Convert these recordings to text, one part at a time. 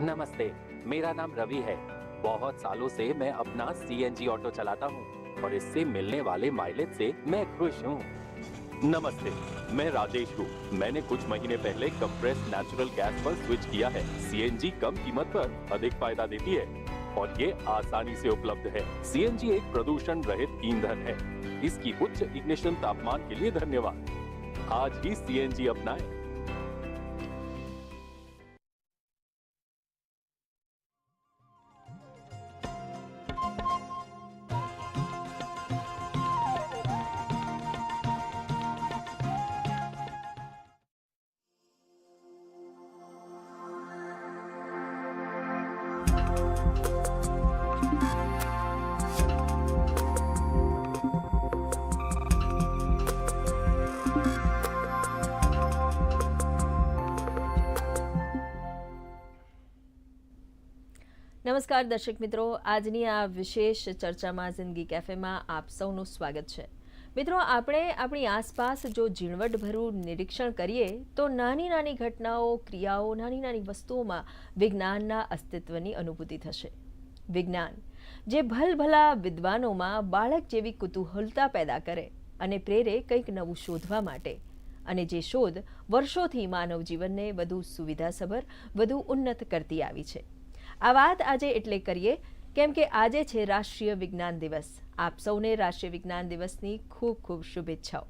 नमस्ते, मेरा नाम रवि है। बहुत सालों से मैं अपना सीएनजी ऑटो चलाता हूँ और इससे मिलने वाले माइलेज से मैं खुश हूँ। नमस्ते, मैं राजेश हूँ। मैंने कुछ महीने पहले कंप्रेस नेचुरल गैस पर स्विच किया है। सीएनजी कम कीमत पर अधिक फ़ायदा देती है और ये आसानी से उपलब्ध है। सीएनजी एक प्रदूषण रहित ईंधन है। इसकी उच्च इग्निशन तापमान के लिए धन्यवाद। आज ही सीएनजी अपनाएँ। નમસ્કાર દર્શક મિત્રો, આજની આ વિશેષ ચર્ચામાં જિંદગી કેફેમાં આપ સૌનું સ્વાગત છે. મિત્રો, આપણે આપણી આસપાસ જો ઝીણવટભરું નિરીક્ષણ કરીએ, તો નાની નાની ઘટનાઓ, ક્રિયાઓ, નાની નાની વસ્તુઓમાં વિજ્ઞાનના અસ્તિત્વની અનુભૂતિ થશે. વિજ્ઞાન, જે ભલભલા વિદ્વાનોમાં બાળક જેવી કુતૂહલતા પેદા કરે અને પ્રેરે કંઈક નવું શોધવા માટે, અને જે શોધ વર્ષોથી માનવ જીવનને વધુ સુવિધાસભર, વધુ ઉન્નત કરતી આવી છે. આ વાત આજે એટલે કરીએ કેમ કે આજે છે રાષ્ટ્રીય વિજ્ઞાન દિવસ. આપ સૌને રાષ્ટ્રીય વિજ્ઞાન દિવસની ખૂબ ખૂબ શુભેચ્છાઓ.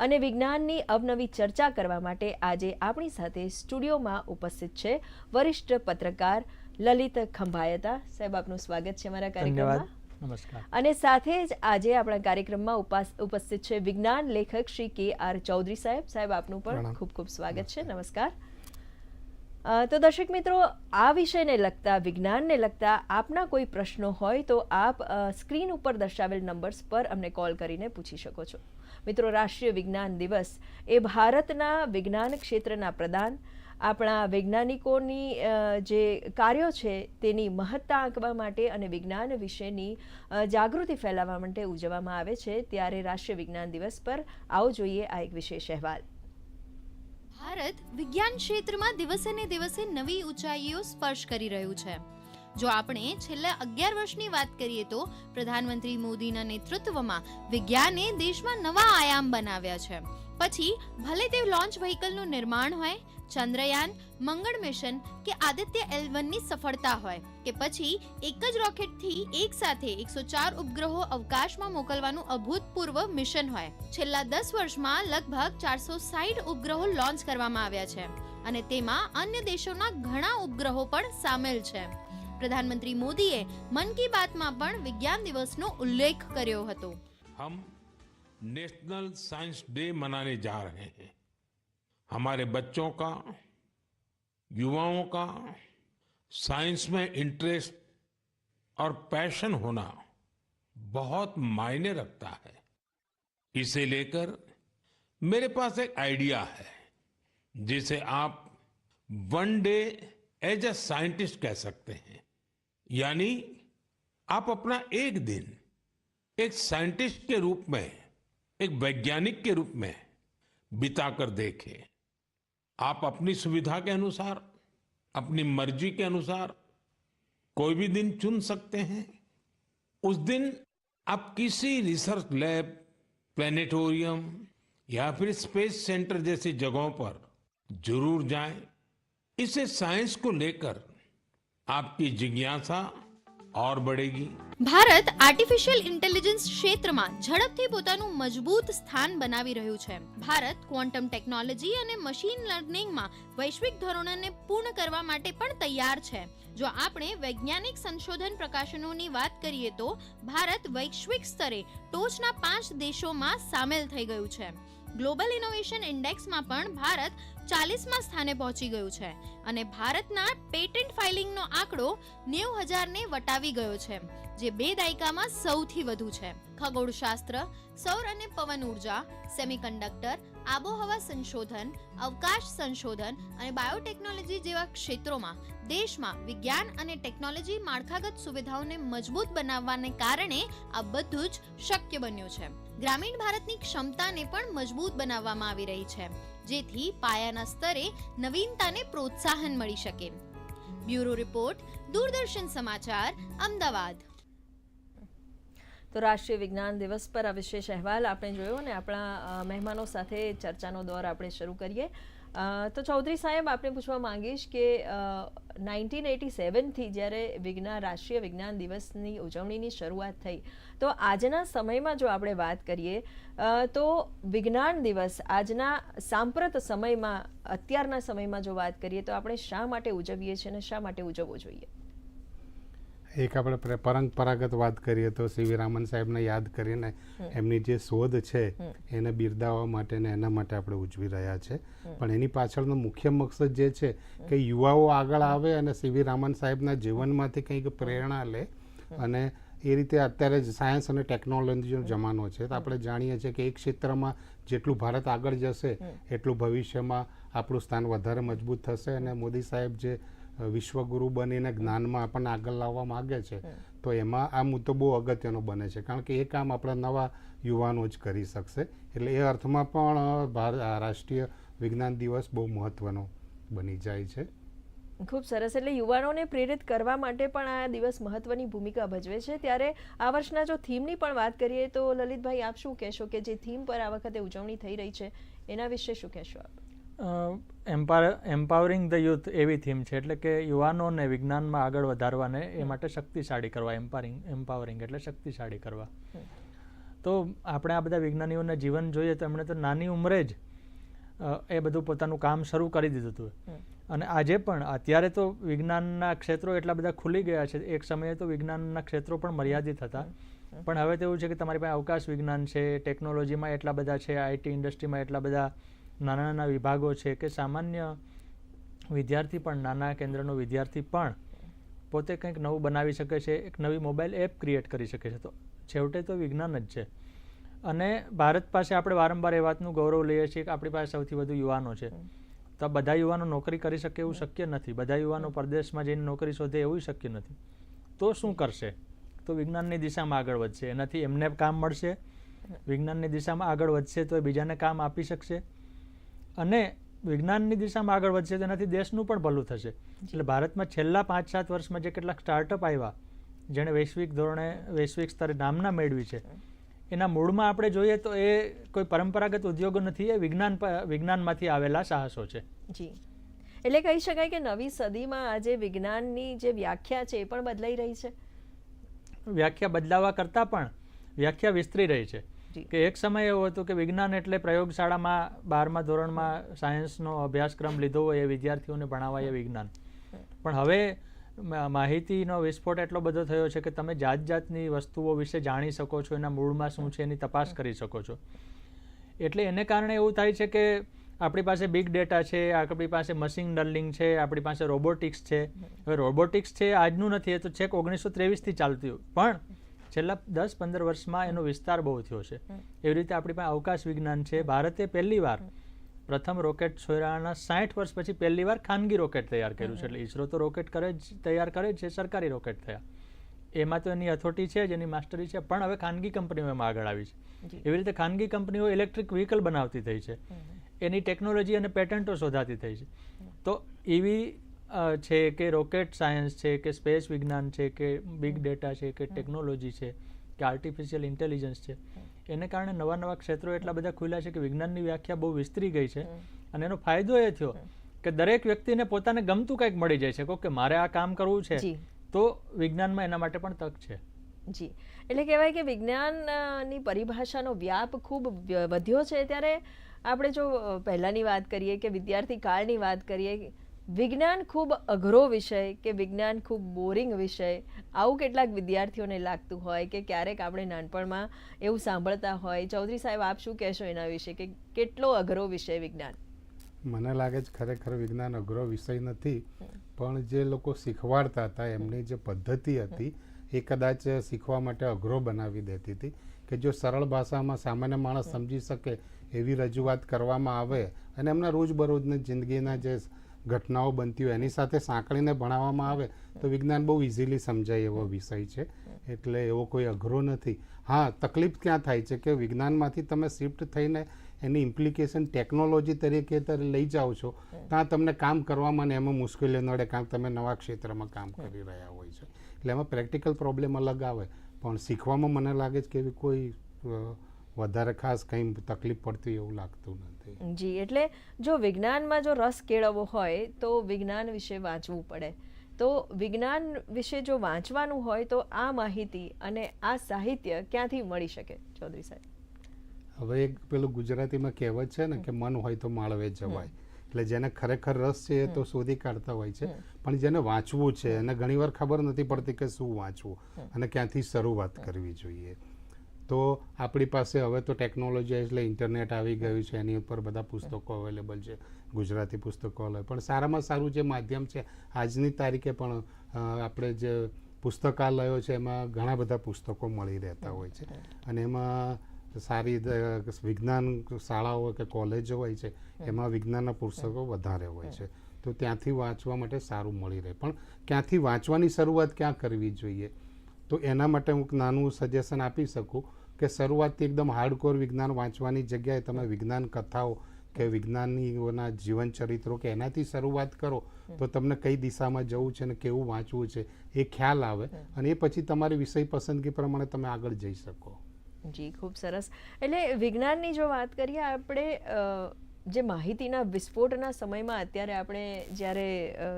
અને વિજ્ઞાનની અવનવી ચર્ચા કરવા માટે આજે આપણી સાથે સ્ટુડિયોમાં ઉપસ્થિત છે વરિષ્ઠ પત્રકાર લલિત ખંભાયતા. સાહેબ આપનું સ્વાગત છે મારા કાર્યક્રમમાં. નમસ્કાર. અને સાથે જ આજે આપણા કાર્યક્રમમાં ઉપાસ ઉપસ્થિત છે વિજ્ઞાન લેખક શ્રી કે આર ચૌધરી સાહેબ. સાહેબ આપનું પણ ખૂબ ખૂબ સ્વાગત છે. નમસ્કાર. તો દર્શક મિત્રો, આ વિષયને લગતા, વિજ્ઞાનને લગતા આપના કોઈ પ્રશ્નો હોય તો આપ સ્ક્રીન ઉપર દર્શાવેલ નંબર્સ પર અમને કોલ કરીને પૂછી શકો છો. મિત્રો, રાષ્ટ્રીય વિજ્ઞાન દિવસ એ ભારતના વિજ્ઞાન ક્ષેત્રના પ્રદાન. આપણા વૈજ્ઞાનિકોની જે કાર્યો છે તેની મહત્તા આંકવા માટે અને વિજ્ઞાન વિશેની જાગૃતિ ફેલાવવા માટે ઉજવવામાં આવે છે. ત્યારે રાષ્ટ્રીય વિજ્ઞાન દિવસ પર આવો જોઈએ આ એક વિશેષ અહેવાલ. ભારત વિજ્ઞાન ક્ષેત્રમાં દિવસે ને દિવસે નવી ઊંચાઈઓ સ્પર્શ કરી રહ્યું છે. જો આપણે છેલ્લા અગિયાર વર્ષની વાત કરીએ તો પ્રધાનમંત્રી મોદીના નેતૃત્વમાં વિજ્ઞાને દેશમાં નવા આયામ બનાવ્યા છે. પછી ભલે તે લોન્ચ વ્હીકલનું નિર્માણ હોય, ચંદ્રયાન, મંગળ મિશન કે આદિત્ય એલની સફળતા હોય, કે પછી એક જ રોકેટથી એક સાથે એકસો ચાર ઉપગ્રહો અવકાશમાં મોકલવાનું અભૂતપૂર્વ મિશન હોય. છેલ્લા દસ વર્ષમાં લગભગ ચારસો સાઈઠ ઉપગ્રહો લોન્ચ કરવામાં આવ્યા છે અને તેમાં અન્ય દેશોના ઘણા ઉપગ્રહો પણ સામેલ છે. પ્રધાનમંત્રી મોદીએ મન કી બાતમાં પણ વિજ્ઞાન દિવસનો ઉલ્લેખ કર્યો હતો. हम नेशनल साइंस डे मनाने जा रहे हैं। हमारे बच्चों का, युवाओं का, साइंस में इंटरेस्ट और पैशन होना बहुत मायने रखता है। इसे लेकर मेरे पास एक आइडिया है, जिसे आप one day as a scientist कह सकते हैं। यानी आप अपना एक दिन एक साइंटिस्ट के रूप में एक वैज्ञानिक के रूप में बिताकर देखें। आप अपनी सुविधा के अनुसार, अपनी मर्ज़ी के अनुसार कोई भी दिन चुन सकते हैं। उस दिन आप किसी रिसर्च लैब, प्लेनेटोरियम या फिर स्पेस सेंटर जैसी जगहों पर ज़रूर जाएँ। इससे साइंस को लेकर आपकी जिज्ञासा और बढ़ेगी ભારત આર્ટિફિશિયલ ઇન્ટેલિજન્સ ક્ષેત્રમાં ઝડપથી પોતાનું મજબૂત સ્થાન બનાવી રહ્યું છે ભારત ક્વોન્ટમ ટેકનોલોજી અને મશીન લર્નિંગમાં વૈશ્વિક ધોરણોને પૂર્ણ કરવા માટે પણ તૈયાર છે જો આપણે વૈજ્ઞાનિક સંશોધન પ્રકાશનોની વાત કરીએ તો ભારત વૈશ્વિક સ્તરે ટોચના પાંચ દેશોમાં સામેલ થઈ ગયું છે ગ્લોબલ ઇનોવેશન ઇન્ડેક્સમાં પણ ભારત ચાલીસમાં સ્થાને પહોંચી ગયું છે અને ભારતના પેટન્ટ ફાઇલિંગનો આંકડો નેવું હજારને વટાવી ગયો છે, જે બે દાયકામાં સૌથી વધુ છે. ખગોળશાસ્ત્ર, સૌર અને પવન ઊર્જા, સેમિકન્ડક્ટર આબોહવા સંશોધન, અવકાશ સંશોધન અને બાયોટેકનોલોજી જેવા ક્ષેત્રોમાં દેશમાં વિજ્ઞાન અને ટેકનોલોજી માળખાગત સુવિધાઓને મજબૂત બનાવવાને કારણે આ બધું જ શક્ય બન્યું છે. ગ્રામીણ ભારતની ક્ષમતાને પણ મજબૂત બનાવવામાં આવી રહી છે, જેથી પાયાના સ્તરે નવીનતાને પ્રોત્સાહન મળી શકે. બ્યુરો રિપોર્ટ, દૂરદર્શન સમાચાર, અમદાવાદ. તો રાષ્ટ્રીય વિજ્ઞાન દિવસ પર આ વિશેષ અહેવાલ આપણે જોયો અને આપણા મહેમાનો સાથે ચર્ચાનો દોર આપણે શરૂ કરીએ. તો ચૌધરી સાહેબ, આપણે પૂછવા માંગીશ કે નાઇન્ટીન એટી સેવનથી જ્યારે વિજ્ઞાન રાષ્ટ્રીય વિજ્ઞાન દિવસની ઉજવણીની શરૂઆત થઈ, તો આજના સમયમાં જો આપણે વાત કરીએ તો વિજ્ઞાન દિવસ આજના સાંપ્રત સમયમાં, અત્યારના સમયમાં જો વાત કરીએ તો આપણે શા માટે ઉજવીએ છીએ અને શા માટે ઉજવવો જોઈએ? એક આપણે પરંપરાગત વાત કરીએ તો સીવી રામન સાહેબને યાદ કરીને એમની જે શોધ છે એને બિરદાવવા માટે ને એના માટે આપણે ઉજવી રહ્યા છે. પણ એની પાછળનો મુખ્ય મકસદ જે છે કે યુવાઓ આગળ આવે અને સીવી રામન સાહેબના જીવનમાંથી કંઈક પ્રેરણા લે અને એ રીતે અત્યારે જ સાયન્સ અને ટેકનોલોજીનો જમાનો છે. તો આપણે જાણીએ છીએ કે એક ક્ષેત્રમાં જેટલું ભારત આગળ જશે એટલું ભવિષ્યમાં આપણું સ્થાન વધારે મજબૂત થશે અને મોદી સાહેબ જે વિશ્વગુરુ બનીને જ્ઞાનમાં આપણને આગળ લાવવા માગે છે તો એમાં આ મુદ્દો બહુ અગત્યનો બને છે કારણ કે એ કામ આપણા નવા યુવાનો જ કરી શકશે. એટલે એ અર્થમાં પણ ભારત આ રાષ્ટ્રીય વિજ્ઞાન દિવસ બહુ મહત્વનો બની જાય છે. ખૂબ સરસ. એટલે યુવાનોને પ્રેરિત કરવા માટે પણ આ દિવસ મહત્વની ભૂમિકા ભજવે છે. ત્યારે આ વર્ષના જો થીમની પણ વાત કરીએ તો લલિતભાઈ આપ શું કહેશો કે જે થીમ પર આ વખતે ઉજવણી થઈ રહી છે એના વિશે શું કહેશો આપ? એમ્પાવરિંગ ધ યુથ એવી થીમ છે. એટલે કે યુવાનોને વિજ્ઞાનમાં આગળ વધારવાને એ માટે શક્તિશાળી કરવા એમ્પાવરિંગ એમ્પાવરિંગ એટલે શક્તિશાળી કરવા. તો આપણે આ બધા વિજ્ઞાનીઓના જીવન જોઈએ તો એમણે તો નાની ઉંમરે જ એ બધું પોતાનું કામ શરૂ કરી દીધું હતું. અને આજે પણ અત્યારે તો વિજ્ઞાનના ક્ષેત્રો એટલા બધા ખુલી ગયા છે. એક સમયે તો વિજ્ઞાનના ક્ષેત્રો પણ મર્યાદિત હતા. પણ હવે તો એવું છે કે તમારી પાસે અવકાશ વિજ્ઞાન છે ટેકનોલોજીમાં એટલા બધા છે આઈટી ઇન્ડસ્ટ્રીમાં એટલા બધા નાના નાના વિભાગો છે કે સામાન્ય વિદ્યાર્થી પણ, નાના કેન્દ્રનો વિદ્યાર્થી પણ પોતે કંઈક નવું બનાવી શકે છે, એક નવી મોબાઈલ એપ ક્રિએટ કરી શકે છે. તો છેવટે તો વિજ્ઞાન જ છે. અને ભારત પાસે આપણે વારંવાર એ વાતનું ગૌરવ લઈએ છીએ કે આપણી પાસે સૌથી વધુ યુવાનો છે. તો બધા યુવાનો નોકરી કરી શકે એવું શક્ય નથી. બધા યુવાનો પરદેશમાં જઈને નોકરી શોધે એવું શક્ય નથી. તો શું કરશે? તો વિજ્ઞાનની દિશામાં આગળ વધશે. એનાથી એમને કામ મળશે. વિજ્ઞાનની દિશામાં આગળ વધશે તો એ બીજાને કામ આપી શકશે. અને વિજ્ઞાનની દિશામાં આગળ વધશે તેનાથી દેશનું પણ ભલું થશે. એટલે ભારતમાં છેલ્લા પાંચ સાત વર્ષમાં જે કેટલાક સ્ટાર્ટઅપ આવ્યા જેણે વૈશ્વિક ધોરણે વૈશ્વિક સ્તરે નામના મેળવી છે એના મૂળમાં આપણે જોઈએ તો એ કોઈ પરંપરાગત ઉદ્યોગો નથી એ વિજ્ઞાન વિજ્ઞાનમાંથી આવેલા સાહસો છે. જી. એટલે કહી શકાય કે નવી સદીમાં આજે વિજ્ઞાનની જે વ્યાખ્યા છે એ પણ બદલાઈ રહી છે? વ્યાખ્યા બદલાવા કરતાં પણ વ્યાખ્યા વિસ્તરી રહી છે. કે એક સમય એવો હતો કે વિજ્ઞાન એટલે પ્રયોગશાળામાં બારમા ધોરણમાં સાયન્સનો અભ્યાસક્રમ લીધો હોય એ વિદ્યાર્થીઓને ભણાવાય એ વિજ્ઞાન. પણ હવે માહિતીનો વિસ્ફોટ એટલો બધો થયો છે કે તમે જાત જાતની વસ્તુઓ વિશે જાણી શકો છો, એના મૂળમાં શું છે એની તપાસ કરી શકો છો. એટલે એને કારણે એવું થાય છે કે આપણી પાસે બિગ ડેટા છે, આપણી પાસે મશીન લર્નિંગ છે, આપણી પાસે રોબોટિક્સ છે. હવે રોબોટિક્સ છે આજનું નથી, એ તો છેક ઓગણીસો ત્રેવીસથી ચાલતું પણ છેલ્લા દસ પંદર વર્ષમાં એનો વિસ્તાર બહુ થયો છે. એવી રીતે આપણી પાસે અવકાશ વિજ્ઞાન છે. ભારતે પહેલી વાર પ્રથમ રોકેટ છોડ્યાના સાઠ વર્ષ પછી પહેલી વાર ખાનગી રોકેટ તૈયાર કર્યું છે. એટલે ઈસરો તો રોકેટ કરે જ તૈયાર કરે છે સરકારી રોકેટ થયા. એમાં તો એની અથોટી છે જ એની માસ્ટરી છે પણ હવે ખાનગી કંપનીઓ એમાં આગળ આવી છે. એવી રીતે ખાનગી કંપનીઓ ઇલેક્ટ્રિક વ્હીકલ બનાવતી થઈ છે. એની ટેકનોલોજી અને પેટન્ટો શોધાતી થઈ છે. તો એવી છે કે રોકેટ સાયન્સ છે કે સ્પેસ વિજ્ઞાન છે કે બિગ ડેટા છે કે ટેકનોલોજી છે કે આર્ટિફિશિયલ ઇન્ટેલિજન્સ છે. એને કારણે નવા નવા ક્ષેત્રો એટલા બધા ખુલ્યા છે કે વિજ્ઞાનની વ્યાખ્યા બહુ વિસ્તરી ગઈ છે. અને એનો ફાયદો એ થયો કે દરેક વ્યક્તિને પોતાને ગમતું કંઈક મળી જાય છે. કે મારે આ કામ કરવું છે તો વિજ્ઞાનમાં એના માટે પણ તક છે. જી. એટલે કહેવાય કે વિજ્ઞાનની પરિભાષાનો વ્યાપ ખૂબ વધ્યો છે. ત્યારે આપણે જો પહેલાંની વાત કરીએ કે વિદ્યાર્થી કાળની વાત કરીએ વિજ્ઞાન ખૂબ અઘરો વિષય કે વિજ્ઞાન ખૂબ બોરિંગ વિષય? આવું કેટલાક વિદ્યાર્થીઓને લાગતું હોય કે ક્યારેક આપણે નાનપણમાં એવું સાંભળતા હોય. ચૌધરી સાહેબ આપ શું કહેશો એના વિશે કે કેટલો અઘરો વિષય વિજ્ઞાન? મને લાગે છે ખરેખર વિજ્ઞાન અઘરો વિષય નથી. પણ જે લોકો શીખવાડતા હતા એમની જે પદ્ધતિ હતી એ કદાચ શીખવા માટે અઘરો બનાવી દેતી હતી. કે જો સરળ ભાષામાં સામાન્ય માણસ સમજી શકે એવી રજૂઆત કરવામાં આવે અને એમના રોજબરોજની જિંદગીના જે ઘટનાઓ બનતી હોય, એની સાથે સાંકળીને ભણાવવામાં આવે, તો વિજ્ઞાન બહુ ઇઝીલી સમજાય એવો વિષય છે. એટલે એવો કોઈ અઘરો નથી. હા, તકલીફ ક્યાં થાય છે કે વિજ્ઞાનમાંથી તમે શિફ્ટ થઈને એની ઇમ્પ્લિકેશન ટેકનોલોજી તરીકે લઈ જાઓ છો, ત્યાં તમને કામ કરવામાં ને એમાં મુશ્કેલીઓ નડે કારણ તમે નવા ક્ષેત્રમાં કામ કરી રહ્યા હોય છે. એટલે એમાં પ્રેક્ટિકલ પ્રોબ્લેમ અલગ આવે, પણ શીખવામાં મને લાગે છે કે એવી કોઈ વધારે ખાસ કંઈ તકલીફ પડતી એવું લાગતું નથી. જી એટલે જો વિજ્ઞાનમાં જો રસ કેળવવો હોય તો વિજ્ઞાન વિશે વાંચવું પડે. તો વિજ્ઞાન વિશે જો વાંચવાનું હોય તો આ માહિતી અને આ સાહિત્ય ક્યાંથી મળી શકે? ચૌધરી સાહેબ. હવે એક પેલું ગુજરાતીમાં કહેવત છે ને કે મન હોય તો માળવે જવાય. એટલે જેને ખરેખર રસ છે એ તો શોધી કાઢતા હોય છે. પણ જેને વાંચવું છે એને ઘણીવાર ખબર નથી પડતી કે શું વાંચવું અને ક્યાંથી શરૂઆત કરવી જોઈએ. તો આપણી પાસે હવે તો ટેકનોલોજી એટલે ઇન્ટરનેટ આવી ગયું છે, એની ઉપર બધા પુસ્તકો અવેલેબલ છે, ગુજરાતી પુસ્તકો અલગ પણ સારામાં સારું જે માધ્યમ છે, આજની તારીખે પણ આપણે જે પુસ્તકાલયો છે, એમાં ઘણા બધા પુસ્તકો મળી રહેતા હોય છે. અને એમાં સારી વિજ્ઞાન શાળાઓ કે કોલેજો હોય છે, એમાં વિજ્ઞાનના પુસ્તકો વધારે હોય છે. તો ત્યાંથી વાંચવા માટે સારું મળી રહે. પણ ક્યાંથી વાંચવાની શરૂઆત ક્યાં કરવી જોઈએ? તો એના માટે હું નાનું સજેશન આપી શકું કે શરૂઆતથી એકદમ હાર્ડકોર વિજ્ઞાન વાંચવાની જગ્યાએ તમે વિજ્ઞાન કથાઓ કે વિજ્ઞાનીઓના જીવન ચરિત્રો કે એનાથી શરૂઆત કરો તો તમને કઈ દિશામાં જવું છે ને કેવું વાંચવું છે એ ખ્યાલ આવે અને એ પછી તમારી વિષય પસંદગી પ્રમાણે તમે આગળ જઈ શકો. જી ખૂબ સરસ. એટલે વિજ્ઞાનની જો વાત કરીએ આપણે જે માહિતીના વિસ્ફોટના સમયમાં અત્યારે આપણે જ્યારે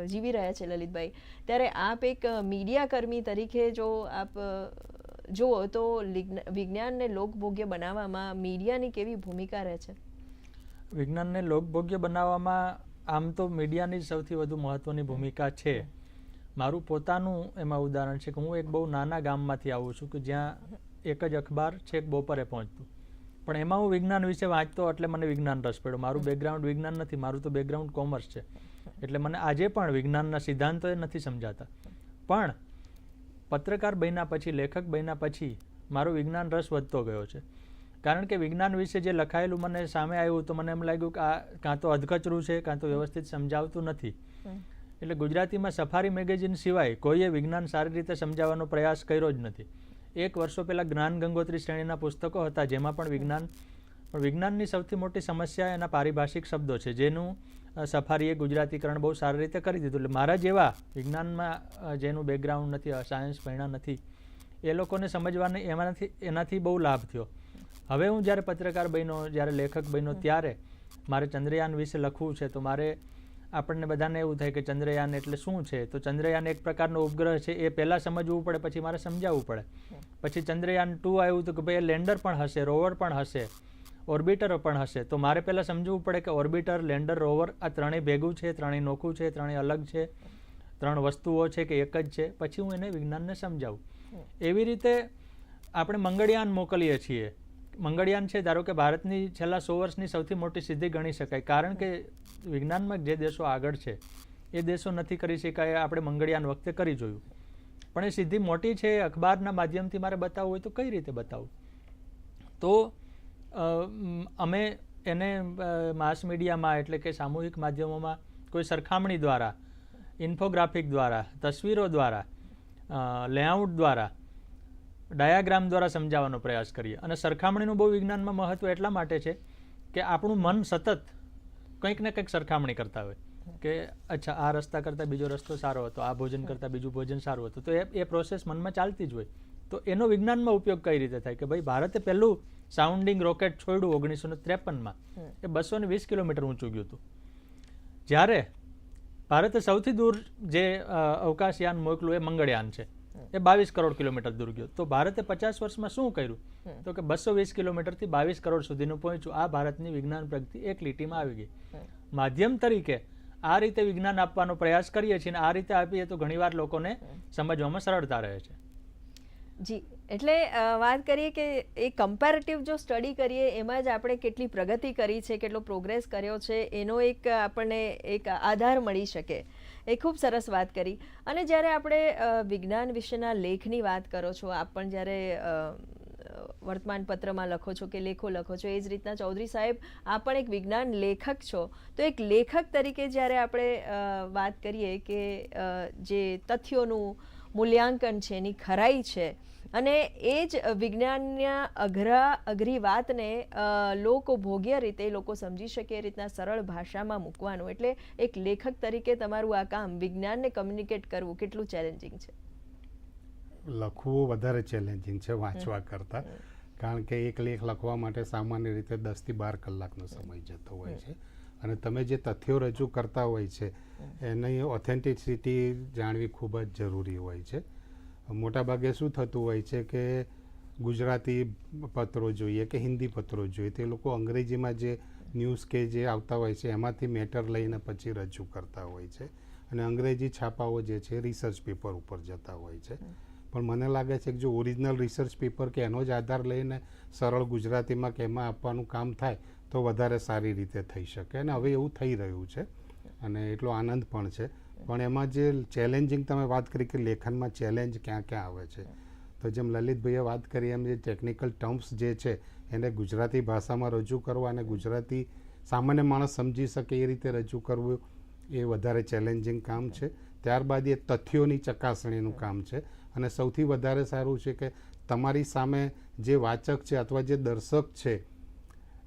જીવી રહ્યા છે લલિતભાઈ, ત્યારે આપ એક મીડિયાકર્મી મીડિયા કર્મી તરીકે જો આપ જુઓ તો વિજ્ઞાનને લોકભોગ્ય બનાવવામાં મીડિયાની કેવી ભૂમિકા રહે છે? વિજ્ઞાનને લોકભોગ્ય બનાવવામાં આમ તો મીડિયાની સૌથી વધુ મહત્ત્વની ભૂમિકા છે. મારું પોતાનું એમાં ઉદાહરણ છે કે હું એક બહુ નાના ગામમાંથી આવું છું કે જ્યાં એક જ અખબાર છેક બપોરે પહોંચતું. પણ એમાં હું વિજ્ઞાન વિશે વાંચતો એટલે મને વિજ્ઞાન રસ પડ્યો. મારું બેકગ્રાઉન્ડ વિજ્ઞાન નથી મારું તો બેકગ્રાઉન્ડ કોમર્સ છે. એટલે મને આજે પણ વિજ્ઞાનના સિદ્ધાંતો એ નથી સમજાતા. પણ પત્રકાર બન્યા પછી લેખક બન્યા પછી મારો વિજ્ઞાન રસ વધતો ગયો છે. કારણ કે વિજ્ઞાન વિશે જે લખાયેલું મને સામે આવ્યું તો મને એમ લાગ્યું કે આ કાં તો અધકચરું છે કાં તો વ્યવસ્થિત સમજાવતું નથી. એટલે ગુજરાતીમાં સફારી મેગેઝિન સિવાય કોઈએ વિજ્ઞાન સારી રીતે સમજાવવાનો પ્રયાસ કર્યો જ નથી. એક વર્ષો પહેલાં જ્ઞાન ગંગોત્રી શ્રેણીના પુસ્તકો હતા જેમાં પણ વિજ્ઞાન વિજ્ઞાનની સૌથી મોટી સમસ્યા એના પારિભાષિક શબ્દો છે. જેનું સફારીએ ગુજરાતીકરણ બહુ સારી રીતે કરી દીધું. એટલે મારા જેવા વિજ્ઞાનમાં જેનું બેકગ્રાઉન્ડ નથી સાયન્સ ભણ્યા નથી એ લોકોને સમજવાને એમાંથી એનાથી બહુ લાભ થયો. હવે હું જ્યારે પત્રકાર બન્યો જ્યારે લેખક બન્યો ત્યારે મારે ચંદ્રયાન વિશે લખવું છે તો મારે આપણને બધાને એવું થાય કે ચંદ્રયાન એટલે શું છે? તો ચંદ્રયાન એક પ્રકારનો ઉપગ્રહ છે, એ પહેલાં સમજવું પડે, પછી મારે સમજાવવું પડે. પછી ચંદ્રયાન ટુ આવ્યું તો કે ભાઈ લેન્ડર પણ હશે, રોવર પણ હશે, ઓર્બિટર પણ હશે. તો મારે પહેલાં સમજવું પડે કે ઓર્બિટર, લેન્ડર, રોવર આ ત્રણેય ભેગું છે, ત્રણેય નોખું છે, ત્રણેય અલગ છે, ત્રણ વસ્તુઓ છે કે એક જ છે. પછી હું એને વિજ્ઞાનને સમજાવું. એવી રીતે આપણે મંગળયાન મોકલીએ છીએ. મંગળયાન છે, ધારો કે ભારતની છેલ્લા સો વર્ષની સૌથી મોટી સિદ્ધિ ગણી શકાય. કારણ કે વિજ્ઞાનમાં જે દેશો આગળ છે, એ દેશો નથી કરી શકાય આપણે મંગળયાન વખતે કરી જોયું. પણ એ સિદ્ધિ મોટી છે અખબારના માધ્યમથી મારે બતાવવું હોય તો કઈ રીતે બતાવું? તો અમે એને માસ મીડિયામાં એટલે કે સામૂહિક માધ્યમોમાં કોઈ સરખામણી દ્વારા, ઇન્ફોગ્રાફિક દ્વારા, તસવીરો દ્વારા લેઆઉટ દ્વારા, ડાયાગ્રામ દ્વારા સમજાવવાનો પ્રયાસ કરીએ. અને સરખામણીનું બહુ વિજ્ઞાનમાં મહત્ત્વ એટલા માટે છે કે આપણું મન સતત કંઈક ને કંઈક સરખામણી કરતા હોય. કે અચ્છા આ રસ્તા કરતાં બીજો રસ્તો સારો હતો આ ભોજન કરતાં બીજું ભોજન સારું હતું. તો એ એ પ્રોસેસ મનમાં ચાલતી જ હોય. તો એનો વિજ્ઞાનમાં ઉપયોગ કઈ રીતે થાય? કે ભાઈ ભારતે પહેલું સાઉન્ડિંગ રોકેટ છોડ્યું ઓગણીસો ને ત્રેપનમાં. એ બસો ને વીસ કિલોમીટર ઊંચું ગયું હતું. જ્યારે ભારતે સૌથી દૂર જે અવકાશયાન મોકલું એ મંગળયાન છે. એ બાવીસ કરોડ કિલોમીટર દૂર ગયો. તો ભારતે પચાસ વર્ષમાં શું કર્યું? તો કે બસો વીસ કિલોમીટરથી બાવીસ કરોડ સુધીનું પહોંચ્યું. આ ભારતની વિજ્ઞાન પ્રગતિ એક લીટીમાં આવી ગઈ. માધ્યમ તરીકે આ રીતે વિજ્ઞાન આપવાનો પ્રયાસ કરીએ છીએ અને આ રીતે આપીએ તો ઘણીવાર લોકોને સમજવામાં સરળતા રહે છે. જી એટલે વાત કરીએ કે એ કમ્પેરેટિવ જો સ્ટડી કરીએ એમાં જ આપણે કેટલી પ્રગતિ કરી છે કેટલો પ્રોગ્રેસ કર્યો છે એનો એક આપણને એક આધાર મળી શકે. એ ખૂબ સરસ વાત કરી. અને જ્યારે આપણે વિજ્ઞાન વિશેના લેખની વાત કરો છો, આપ પણ જ્યારે વર્તમાનપત્રમાં વર્તમાન પત્રમાં લખો છો કે લેખો લખો છો, એ જ રીતના ચૌધરી સાહેબ, આપ પણ એક વિજ્ઞાન લેખક છો. તો એક લેખક તરીકે જ્યારે આપણે વાત કરીએ કે જે તથ્યોનું મૂલ્યાંકન છે, એની ખરાઈ છે અને એ જ વિજ્ઞાનના અઘરા અઘરી વાતને લોકો ભોગ્ય રીતે લોકો સમજી શકે એ રીતના સરળ ભાષામાં મૂકવાનું. એટલે એક લેખક તરીકે તમારું આ કામ વિજ્ઞાનને કમ્યુનિકેટ કરવું કેટલું ચેલેન્જિંગ છે? લખવું વધારે ચેલેન્જિંગ છે વાંચવા કરતાં. કારણ કે એક લેખ લખવા માટે સામાન્ય રીતે દસથી બાર કલાકનો સમય જતો હોય છે. અને તમે જે તથ્યો રજૂ કરતા હોય છે એની ઓથેન્ટિસિટી જાણવી ખૂબ જ જરૂરી હોય છે. મોટાભાગે શું થતું હોય છે કે ગુજરાતી પત્રો જોઈએ કે હિન્દી પત્રો જોઈએ, તે લોકો અંગ્રેજીમાં જે ન્યૂઝ કે જે આવતા હોય છે, એમાંથી મેટર લઈને પછી રજૂ કરતા હોય છે. અને અંગ્રેજી છાપાઓ જે છે, રિસર્ચ પેપર ઉપર જતા હોય છે. પણ મને લાગે છે કે જો ઓરિજિનલ રિસર્ચ પેપર કે એનો જ આધાર લઈને સરળ ગુજરાતીમાં કે એમાં આપવાનું કામ થાય, તો વધારે સારી રીતે થઈ શકે. અને હવે એવું થઈ રહ્યું છે. અને એટલો આનંદ પણ છે. પણ એમાં જે ચેલેન્જિંગ તમે વાત કરી કે લેખનમાં ચેલેન્જ ક્યાં ક્યાં આવે છે. તો જેમ લલિતભાઈએ વાત કરી, એમ જે ટેકનિકલ ટર્મ્સ જે છે, એને ગુજરાતી ભાષામાં રજૂ કરવા અને ગુજરાતી સામાન્ય માણસ સમજી શકે એ રીતે રજૂ કરવું એ વધારે ચેલેન્જિંગ કામ છે. ત્યારબાદ એ તથ્યોની ચકાસણીનું કામ છે. અને સૌથી વધારે સારું છે કે તમારી સામે જે વાચક છે અથવા જે દર્શક છે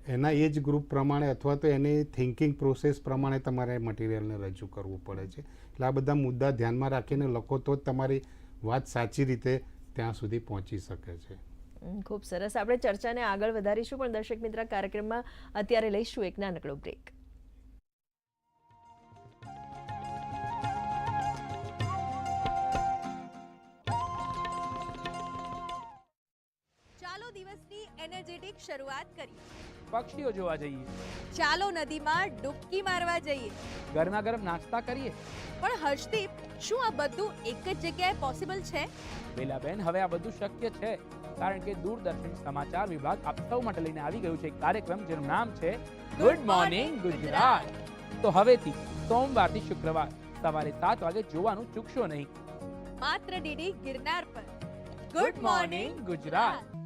એના એજ ગ્રુપ પ્રમાણે અથવા તો એની થિંકિંગ પ્રોસેસ પ્રમાણે તમારે મટીરિયલને રજૂ કરવું પડે છે. એટલે આ બધા મુદ્દા ધ્યાનમાં રાખીને લખો તો જ તમારી વાત સાચી રીતે ત્યાં સુધી પહોંચી શકે છે. ખૂબ સરસ. આપણે ચર્ચાને આગળ વધારીશું પણ દર્શક મિત્ર કાર્યક્રમમાં અત્યારે લઈશું એક નાનકડો બ્રેક ચાલો દિવસની એનર્જેટિક શરૂઆત કરીએ. પક્ષીઓ જોવા જઈએ. ચાલો નદીમાં ડૂબકી મારવા જઈએ. ગરમા ગરમ નાસ્તા કરીએ. પણ હર્ષદીપ શું આ બધું એક જ જગ્યાએ પોસિબલ છે? બેલાબેન હવે આ બધું શક્ય છે. કારણ કે દૂરદર્શન સમાચાર વિભાગ આપ સૌ માટે લઈને આવી ગયું છે. એક કાર્યક્રમ જેનું નામ છે ગુડ મોર્નિંગ ગુજરાત તો હવેથી સોમવારથી શુક્રવાર સવારે સાત વાગે જોવાનું ચૂકશો નહીં. માત્ર ડીડી ગિરનાર પર. Good morning Gujarat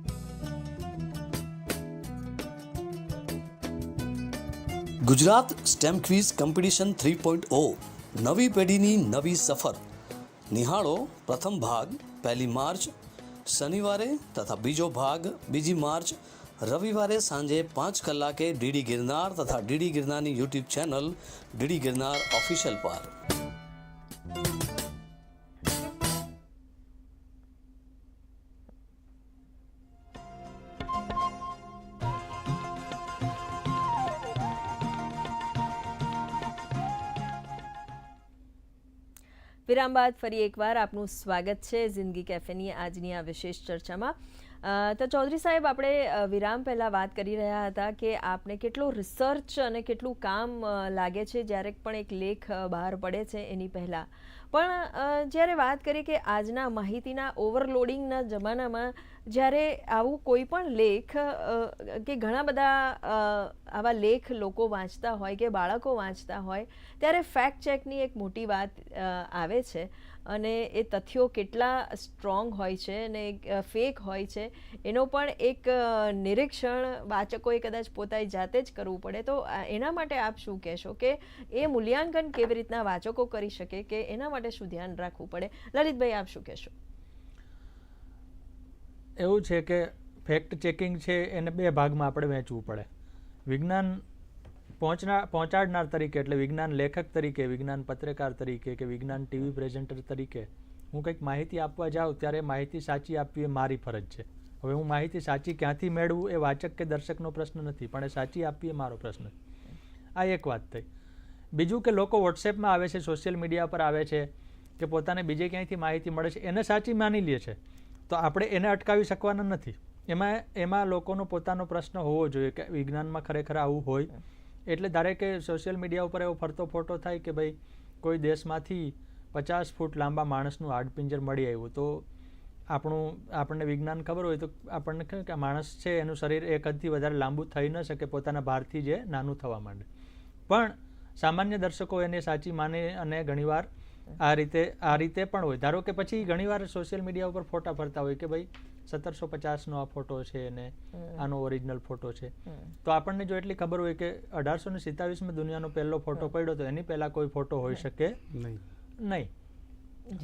Gujarat STEM quiz competition three point O. નવી પેઢીની નવી સફર. નિહાળો પ્રથમ ભાગ, પહેલી માર્ચ, શનિવારે તથા બીજો ભાગ, બીજી માર્ચ, રવિવારે સાંજે પાંચ કલાકે ડીડી ગિરનાર તથા ડીડી ગિરનારની YouTube channel DD Girnar official પર. વિરામ બાદ ફરી એકવાર આપનું સ્વાગત છે જિંદગી કેફેની આજની આ વિશેષ ચર્ચામાં. તો ચૌધરી સાહેબ, આપણે વિરામ પહેલાં વાત કરી રહ્યા હતા કે આપને કેટલો રિસર્ચ અને કેટલું કામ લાગે છે જ્યારે પણ એક લેખ બહાર પડે છે એની પહેલાં. પણ જ્યારે વાત કરીએ કે આજના માહિતીના ઓવરલોડિંગના જમાનામાં જ્યારે આવું કોઈ પણ લેખ કે ઘણા બધા આવા લેખ લોકો વાંચતા હોય કે બાળકો વાંચતા હોય, ત્યારે ફેક્ટ ચેકની એક મોટી વાત આવે છે. અને એ તથ્યો કેટલા સ્ટ્રોંગ હોય છે અને ફેક હોય છે, એનો પણ એક નિરીક્ષણ વાચકોએ કદાચ પોતાની જાતે જ કરવું પડે. તો એના માટે આપ શું કહેશો કે એ મૂલ્યાંકન કેવી રીતના વાચકો કરી શકે કે એના માટે શું ધ્યાન રાખવું પડે? લલિતભાઈ, આપ શું કહેશો? એવું છે કે ફેક્ટ ચેકિંગ છે, એને બે ભાગમાં આપણે વહેંચવું પડે. વિજ્ઞાન પહોંચનાર પહોંચાડનાર તરીકે એટલે વિજ્ઞાન લેખક તરીકે, વિજ્ઞાન પત્રકાર તરીકે કે વિજ્ઞાન ટીવી પ્રેઝન્ટર તરીકે, હું કંઈક માહિતી આપવા જાઉં ત્યારે માહિતી સાચી આપવી એ મારી ફરજ છે. હવે હું માહિતી સાચી ક્યાંથી મેળવું એ વાચક કે દર્શકનો પ્રશ્ન નથી, પણ એ સાચી આપવી એ મારો પ્રશ્ન આ એક વાત થઈ. બીજું કે લોકો વોટ્સએપમાં આવે છે સોશિયલ મીડિયા પર આવે છે કે પોતાને બીજે ક્યાંયથી માહિતી મળે છે, એને સાચી માની લે છે. તો આપણે એને અટકાવી શકવાના નથી. એમાં એમાં લોકોનો પોતાનો પ્રશ્ન હોવો જોઈએ કે વિજ્ઞાનમાં ખરેખર આવું હોય. એટલે ધારે કે સોશિયલ મીડિયા ઉપર એવો ફરતો ફોટો થાય કે ભાઈ, કોઈ દેશમાંથી પચાસ ફૂટ લાંબા માણસનું હાડપિંજર મળી આવ્યું. તો આપણું, આપણને વિજ્ઞાન ખબર હોય તો આપણને કે માણસ છે, એનું શરીર એક હદથી વધારે લાંબુ થઈ ન શકે પોતાના ભારથી જે નાનું થવા માંડે. પણ સામાન્ય દર્શકો એને સાચી માને અને ઘણીવાર આ રીતે આ રીતે પણ હોય. ધારો કે પછી ઘણીવાર સોશિયલ મીડિયા ઉપર ફોટા ફરતા હોય કે ભાઈ સત્તરસો પચાસનો આ ફોટો છે અને આનો ઓરિજિનલ ફોટો છે. તો આપણને જો એટલી ખબર હોય કે અઢારસો ને સિત્તાવીસમાં દુનિયાનો પહેલો ફોટો પડ્યો તો એની પહેલાં કોઈ ફોટો હોઈ શકે નહીં. નહીં.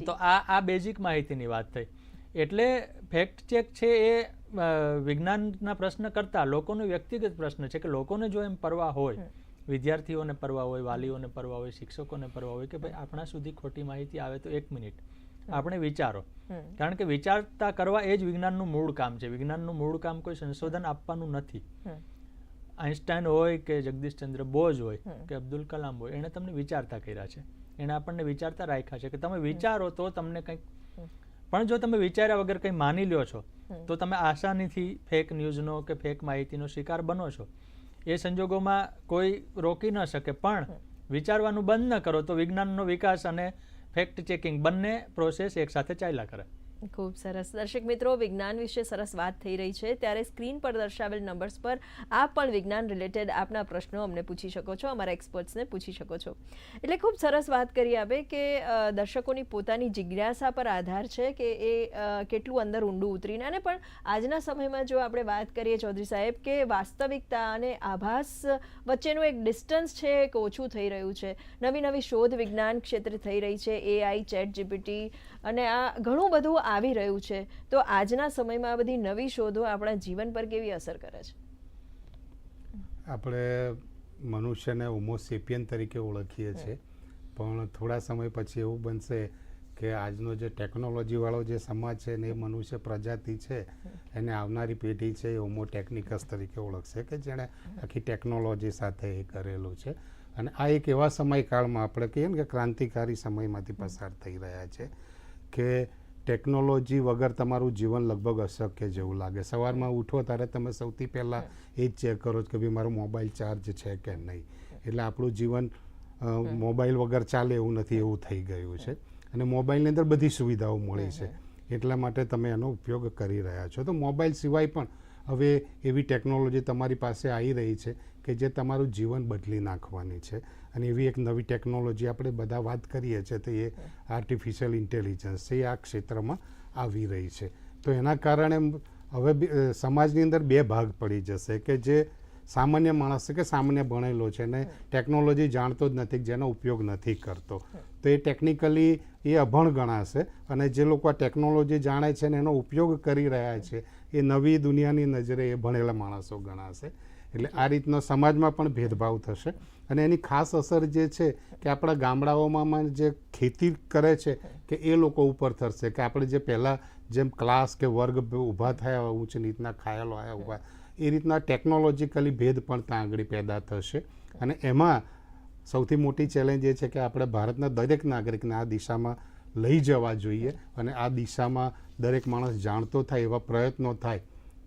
તો આ આ બેઝિક માહિતીની વાત થઈ. એટલે ફેક્ટ ચેક છે એ વિજ્ઞાનના પ્રશ્ન કરતાં લોકોનો વ્યક્તિગત પ્રશ્ન છે કે લોકોને જો એમ પરવા હોય વિદ્યાર્થીઓને પરવા હોય વાલીઓને પરવા હોય શિક્ષકોને પરવા હોય કે ભાઈ આપણા સુધી ખોટી માહિતી આવે તો એક મિનિટ. આપણે વિચારો. કારણ કે વિચારતા કરવા એ જ વિજ્ઞાનનું મૂળ કામ છે. વિજ્ઞાનનું મૂળ કામ કોઈ સંશોધન આપવાનું નથી. હમ. આઈન્સ્ટાઈન હોય કે જગદીશચંદ્ર બોઝ હોય કે અબ્દુલ કલામ હોય એણે તમને વિચારતા કર્યા છે. એણે આપણને વિચારતા રાખ્યા છે કે તમે વિચારો તો તમને કંઈક પણ જો તમે વિચાર્યા વગર કંઈ માની લ્યો છો તો તમે આસાનીથી ફેક ન્યૂઝનો કે ફેક માહિતીનો શિકાર બનો છો. એ સંજોગોમાં કોઈ રોકી ન શકે. પણ વિચારવાનું બંધ ન કરો તો વિજ્ઞાનનો વિકાસ અને ફેક્ટ ચેકિંગ બંને પ્રોસેસ એકસાથે ચાલ્યા કરે. ખૂબ સરસ. દર્શક મિત્રો, વિજ્ઞાન વિશે સરસ વાત થઈ રહી છે. ત્યારે સ્ક્રીન પર દર્શાવેલ નંબર્સ પર આપ પણ વિજ્ઞાન રિલેટેડ આપના પ્રશ્નો અમને પૂછી શકો છો, અમારા એક્સપર્ટ્સને પૂછી શકો છો. એટલે ખૂબ સરસ વાત કરી આપે કે દર્શકોની પોતાની જિજ્ઞાસા પર આધાર છે કે એ કેટલું અંદર ઊંડું ઉતરીને અને પણ આજના સમયમાં જો આપણે વાત કરીએ ચૌધરી સાહેબ કે વાસ્તવિકતા અને આભાસ વચ્ચેનું એક ડિસ્ટન્સ છે એક ઓછું થઈ રહ્યું છે. નવી નવી શોધ વિજ્ઞાન ક્ષેત્રે થઈ રહી છે. એઆઈ ચેટ જીપીટી અને આ ઘણું બધું આવી રહ્યું છે. તો આજના સમયમાં આ બધી નવી શોધો આપણા જીવન પર કેવી અસર કરે છે? આપણે મનુષ્યને ઓમોસેપિયન તરીકે ઓળખીએ છીએ. પણ થોડા સમય પછી એવું બનશે કે આજનો જે ટેકનોલોજીવાળો જે સમાજ છે ને એ મનુષ્ય પ્રજાતિ છે એને આવનારી પેઢી છે એ હોમો ટેકનિકસ તરીકે ઓળખશે કે જેણે આખી ટેકનોલોજી સાથે એ કરેલું છે. અને આ એક એવા સમયકાળમાં આપણે કહીએ ને કે ક્રાંતિકારી સમયમાંથી પસાર થઈ રહ્યા છે. કે ટેકનોલોજી વગર તમારું જીવન લગભગ અશક્ય જેવું લાગે. સવારમાં ઉઠો ત્યારે તમે સૌથી પહેલાં એ જ ચેક કરો કે ભાઈ મારો મોબાઈલ ચાર્જ છે કે નહીં. એટલે આપણું જીવન મોબાઈલ વગર ચાલે એવું નથી એવું થઈ ગયું છે. અને મોબાઈલની અંદર બધી સુવિધાઓ મળી છે. એટલા માટે તમે એનો ઉપયોગ કરી રહ્યા છો. તો મોબાઈલ સિવાય પણ હવે એવી ટેકનોલોજી તમારી પાસે આવી રહી છે કે જે તમારું જીવન બદલી નાખવાની છે. અને એવી એક નવી ટેકનોલોજી આપણે બધા વાત કરીએ છીએ તો એ આર્ટિફિશિયલ ઇન્ટેલિજન્સ છે એ આ ક્ષેત્રમાં આવી રહી છે. તો એના કારણે હવે સમાજની અંદર બે ભાગ પડી જશે કે જે સામાન્ય માણસ છે કે સામાન્ય ભણેલો છે ને ટેકનોલોજી જાણતો જ નથી જેનો ઉપયોગ નથી કરતો. તો એ ટેકનિકલી એ અભણ ગણાશે અને જે લોકો આ ટેકનોલોજી જાણે છે ને એનો ઉપયોગ કરી રહ્યા છે એ નવી દુનિયાની નજરે એ ભણેલા માણસો ગણાશે. એટલે આ રીતના સમાજમાં પણ ભેદભાવ થશે. અને એની ખાસ અસર જે છે કે આપણા ગામડાઓમાં જે ખેતી કરે છે કે એ લોકો ઉપર થશે. કે આપણે જે પહેલાં જેમ ક્લાસ કે વર્ગ ઊભા થયા ઉચ્ચ નીચના ખાયલો આવ્યા ઊભા, એ રીતના ટેકનોલોજીકલી ભેદ પણ ત્યાં આગળ પેદા થશે. અને એમાં સૌથી મોટી ચેલેન્જ એ છે કે આપણે ભારતના દરેક નાગરિકને આ દિશામાં લઈ જવા જોઈએ અને આ દિશામાં દરેક માણસ જાણતો થાય, એવા પ્રયત્નો થાય,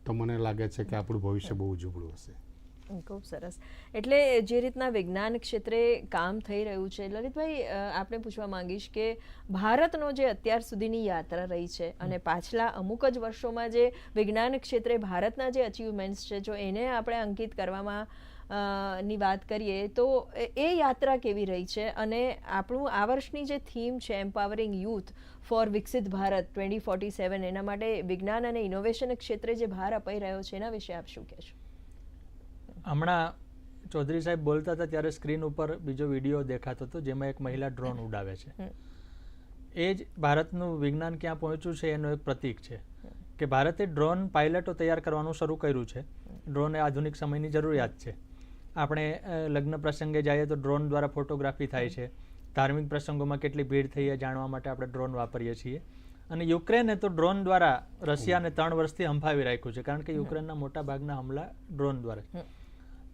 તો મને લાગે છે કે આપણું ભવિષ્ય બહુ ઉજળું હશે. ખૂબ સરસ. એટલે જે રીતના વિજ્ઞાન ક્ષેત્રે કામ થઈ રહ્યું છે લલિતભાઈ આપણે પૂછવા માંગીશ કે ભારતનો જે અત્યાર સુધીની યાત્રા રહી છે અને પાછલા અમુક જ વર્ષોમાં જે વિજ્ઞાન ક્ષેત્રે ભારતના જે અચીવમેન્ટ્સ છે જો એને આપણે અંકિત કરવામાં ની વાત કરીએ તો એ- યાત્રા કેવી રહી છે? અને આપણું આ વર્ષની જે થીમ છે એમ્પાવરિંગ યુથ ફોર વિકસિત ભારત ટ્વેન્ટી ફોર્ટી સેવન એના માટે વિજ્ઞાન અને ઇનોવેશન ક્ષેત્રે જે ભાર અપાઈ રહ્યો છે એના વિશે આપ શું કહેશો? હમણાં ચૌધરી સાહેબ બોલતા હતા ત્યારે સ્ક્રીન ઉપર બીજો વીડિયો દેખાતો હતો જેમાં એક મહિલા ડ્રોન ઉડાવે છે. એ જ ભારતનું વિજ્ઞાન ક્યાં પહોંચ્યું છે એનો એક પ્રતીક છે કે ભારતે ડ્રોન પાયલટો તૈયાર કરવાનું શરૂ કર્યું છે. ડ્રોન એ આધુનિક સમયની જરૂરિયાત છે. આપણે લગ્ન પ્રસંગે જઈએ તો ડ્રોન દ્વારા ફોટોગ્રાફી થાય છે. ધાર્મિક પ્રસંગોમાં કેટલી ભીડ થઈ એ જાણવા માટે આપણે ડ્રોન વાપરીએ છીએ. અને યુક્રેને તો ડ્રોન દ્વારા રશિયાને ત્રણ વર્ષથી હંફાવી રાખ્યું છે કારણ કે યુક્રેનના મોટા ભાગના હમલા ડ્રોન દ્વારા છે.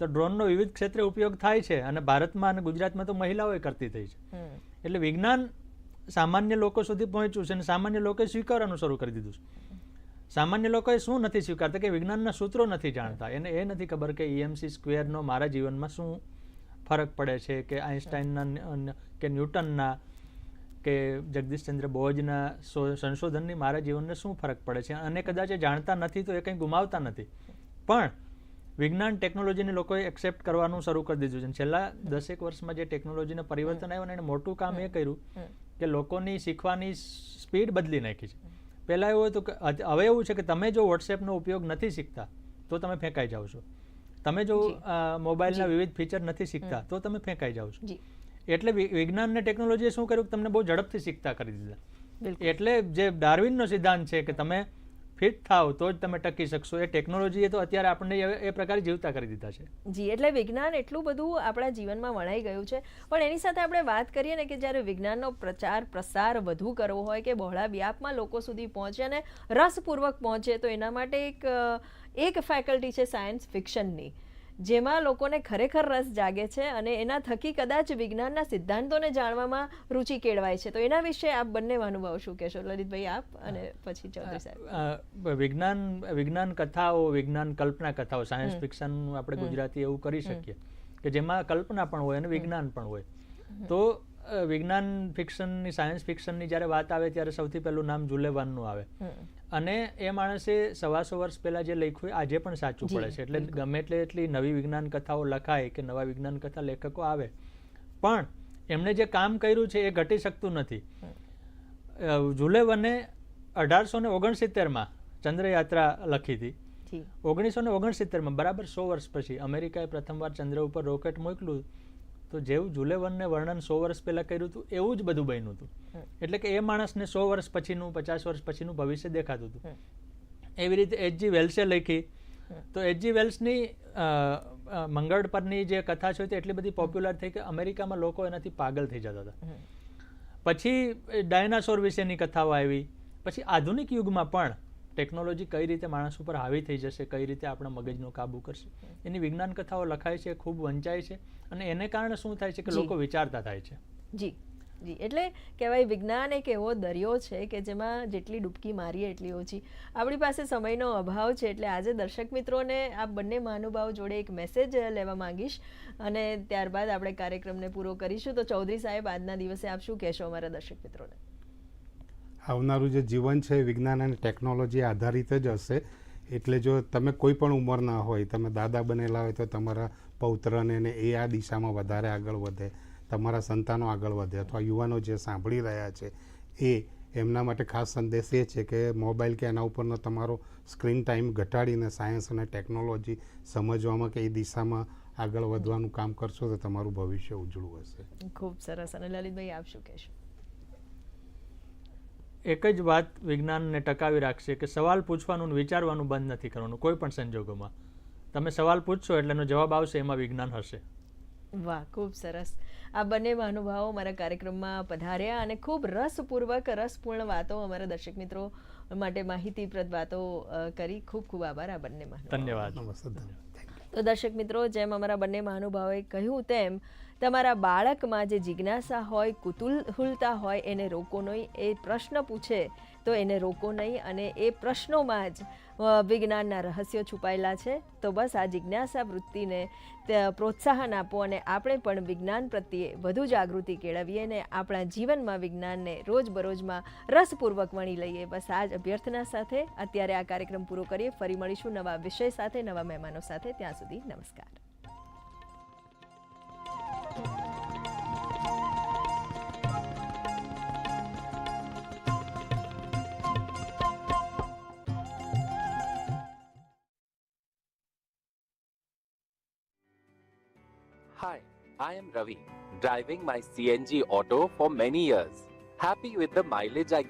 તો ડ્રોનનો વિવિધ ક્ષેત્રે ઉપયોગ થાય છે અને ભારતમાં અને ગુજરાતમાં તો મહિલાઓએ કરતી થઈ છે. એટલે વિજ્ઞાન સામાન્ય લોકો સુધી પહોંચ્યું છે અને સામાન્ય લોકોએ સ્વીકારવાનું શરૂ કરી દીધું છે. સામાન્ય લોકોએ શું નથી સ્વીકારતા કે વિજ્ઞાનના સૂત્રો નથી જાણતા. એને એ નથી ખબર કે ઈએમસી સ્ક્વેરનો મારા જીવનમાં શું ફરક પડે છે કે આઈન્સ્ટાઈનના કે ન્યૂટનના કે જગદીશચંદ્ર બોઝના સંશોધનની મારા જીવનને શું ફરક પડે છે? અને કદાચ એ જાણતા નથી તો એ કંઈ ગુમાવતા નથી. પણ વિજ્ઞાન ટેકનોલોજીને લોકોએ એક્સેપ્ટ કરવાનું શરૂ કરી દીધું છે. છેલ્લા દસેક વર્ષમાં જે ટેકનોલોજીને પરિવર્તન આવ્યું અને એને મોટું કામ એ કર્યું કે લોકોની શીખવાની સ્પીડ બદલી નાખી છે. પહેલાં એવું હતું કે હવે એવું છે કે તમે જો વોટ્સએપનો ઉપયોગ નથી શીખતા તો તમે ફેંકાઈ જાઓ છો. તમે જો મોબાઈલના વિવિધ ફીચર નથી શીખતા તો તમે ફેંકાઈ જાઓ છો. એટલે વિજ્ઞાન ને ટેકનોલોજીએ શું કર્યું? કે તમને બહુ ઝડપથી શીખતા કરી દીધા. એટલે જે ડાર્વિનનો સિદ્ધાંત છે કે તમે ફિટ થાવ તો જ તમે ટકી શકશો. એ ટેકનોલોજીએ તો અત્યારે આપણને એ પ્રકારે જીવતા કરી દીધા છે. જી, એટલે વિજ્ઞાન એટલું બધું આપણા જીવનમાં વણાઈ ગયું છે. પણ એની સાથે આપણે વાત કરીએ ને કે જ્યારે વિજ્ઞાનનો પ્રચાર, પ્રસાર વધુ કરવો હોય કે બહોળા વ્યાપમાં લોકો સુધી પહોંચે અને રસપૂર્વક પહોંચે, તો એના માટે એક એક ફેકલ્ટી છે સાયન્સ ફિક્શનની જેમાં લોકોને ખરેખર રસ જાગે છે અને એના થકી કદાચ વિજ્ઞાનના સિદ્ધાંતોને જાણવામાં રુચિ કેળવાય છે. તો એના વિશે આપ બંને અનુભવ શું કહેશો? લલિતભાઈ આપ અને પછી ચૌધરી સાહેબ. વિજ્ઞાન વિજ્ઞાન કથાઓ વિજ્ઞાન કલ્પના કથાઓ સાયન્સ ફિક્શન આપણે ગુજરાતી એવું કરી શકીએ કે જેમાં કલ્પના પણ હોય અને વિજ્ઞાન પણ હોય. તો વિજ્ઞાન ફિક્શનની સાયન્સ ફિક્શનની જ્યારે વાત આવે ત્યારે સૌથી પહેલું નામ જુલેવાનનું આવે. અને એ માણસે સવાસો વર્ષ પહેલા જે લખ્યું હોય આજે પણ સાચું પડે છે. એટલે ગમે એટલે એટલી નવી વિજ્ઞાન કથાઓ લખાય કે નવા વિજ્ઞાન કથા લેખકો આવે. પણ એમણે જે કામ કર્યું છે એ ઘટી શકતું નથી. જુલેવને અઢારસો ને ઓગણસિત્તેરમાં ચંદ્રયાત્રા લખી હતી. ઓગણીસો ને ઓગણસિત્તેરમાં બરાબર સો વર્ષ પછી અમેરિકાએ પ્રથમવાર ચંદ્ર ઉપર રોકેટ મોકલ્યું. તો જેવું જુલેવનને વર્ણન સો વર્ષ પહેલાં કર્યું હતું એવું જ બધું બન્યું હતું. એટલે કે એ માણસને સો વર્ષ પછીનું પચાસ વર્ષ પછીનું ભવિષ્ય દેખાતું હતું. એવી રીતે એચજી વેલ્સે લખી. તો એચજી વેલ્સની મંગળ પરની જે કથા છે તે એટલી બધી પોપ્યુલર થઈ કે અમેરિકામાં લોકો એનાથી પાગલ થઈ જતા હતા. પછી ડાયનાસોર વિશેની કથાઓ આવી. પછી આધુનિક યુગમાં પણ ટેકનોલોજી કઈ રીતે માણસ ઉપર હાવી થઈ જશે કઈ રીતે આપણા મગજનો કાબુ કરશે એની વિજ્ઞાન કથાઓ લખાય છે ખૂબ વંચાય છે અને એને કારણે શું થાય છે કે લોકો વિચારતા થાય છે. જી જી એટલે કહેવાય વિજ્ઞાન એક એવો દરિયો છે કે જેમાં જેટલી ડૂબકી મારીએ એટલી ઓછી. આપણી પાસે સમયનો અભાવ છે એટલે આજે દર્શક મિત્રોને આ બંને મહાનુભાવ જોડે એક મેસેજ લેવા માંગીશ અને ત્યારબાદ આપણે કાર્યક્રમને પૂરો કરીશું. તો ચૌધરી સાહેબ આજના દિવસે આપ શું કહેશો અમારા દર્શક મિત્રોને? આવનારું જે જીવન છે વિજ્ઞાન અને ટેકનોલોજી આધારિત જ હશે. એટલે જો તમે કોઈ પણ ઉંમરના હોય, તમે દાદા બનેલા હોય તો તમારા પૌત્રને ને એ આ દિશામાં વધારે આગળ વધે, તમારા સંતાનો આગળ વધે અથવા યુવાનો જે સાંભળી રહ્યા છે એ એમના માટે ખાસ સંદેશ એ છે કે મોબાઈલ કે એના ઉપરનો તમારો સ્ક્રીન ટાઈમ ઘટાડીને સાયન્સ અને ટેકનોલોજી સમજવામાં કે એ દિશામાં આગળ વધવાનું કામ કરશો તો તમારું ભવિષ્ય ઉજળું હશે. ખૂબ સરસ. અને લલિતભાઈ, આપ શું કહેશો? એક જ વાત વિજ્ઞાનને ટકાવી રાખશે કે સવાલ પૂછવાનું વિચારવાનું બંધ નથી કરવાનું કોઈ પણ સંજોગોમાં. તમે સવાલ પૂછશો એટલે એનો જવાબ આવશે એમાં વિજ્ઞાન હશે. વાહ ખૂબ સરસ. આ બંને મહાનુભાવો મારા કાર્યક્રમમાં પધાર્યા અને ખૂબ રસપૂર્વક રસપૂર્ણ વાતો અમારા દર્શક મિત્રો માટે માહિતીપ્રદ વાતો કરી. ખૂબ ખૂબ આભાર આ બંને મહાનુભાવો. ધન્યવાદ. ધન્યવાદ. તો દર્શક મિત્રો જેમ અમારા બંને મહાનુભાવોએ કહ્યું તેમ તમારા બાળકમાં જે જિજ્ઞાસા હોય કુતુલહુલતા હોય, એને રોકો નહીં, એ પ્રશ્ન પૂછે, તો એને રોકો નહીં અને એ પ્રશ્નોમાં જ વિજ્ઞાનના રહસ્યો છુપાયેલા છે. તો બસ આ જિજ્ઞાસા વૃત્તિને પ્રોત્સાહન આપો અને આપણે પણ વિજ્ઞાન પ્રત્યે વધુ જાગૃતિ કેળવીએ અને આપણા જીવનમાં વિજ્ઞાનને રોજબરોજમાં રસપૂર્વક વણી લઈએ. બસ આ જ અભ્યર્થના સાથે અત્યારે આ કાર્યક્રમ પૂરો કરીએ. ફરી મળીશું નવા વિષય સાથે, નવા મહેમાનો સાથે. ત્યાં સુધી નમસ્કાર. Hi, I am Ravi, driving my CNG auto for many years. Happy with the mileage I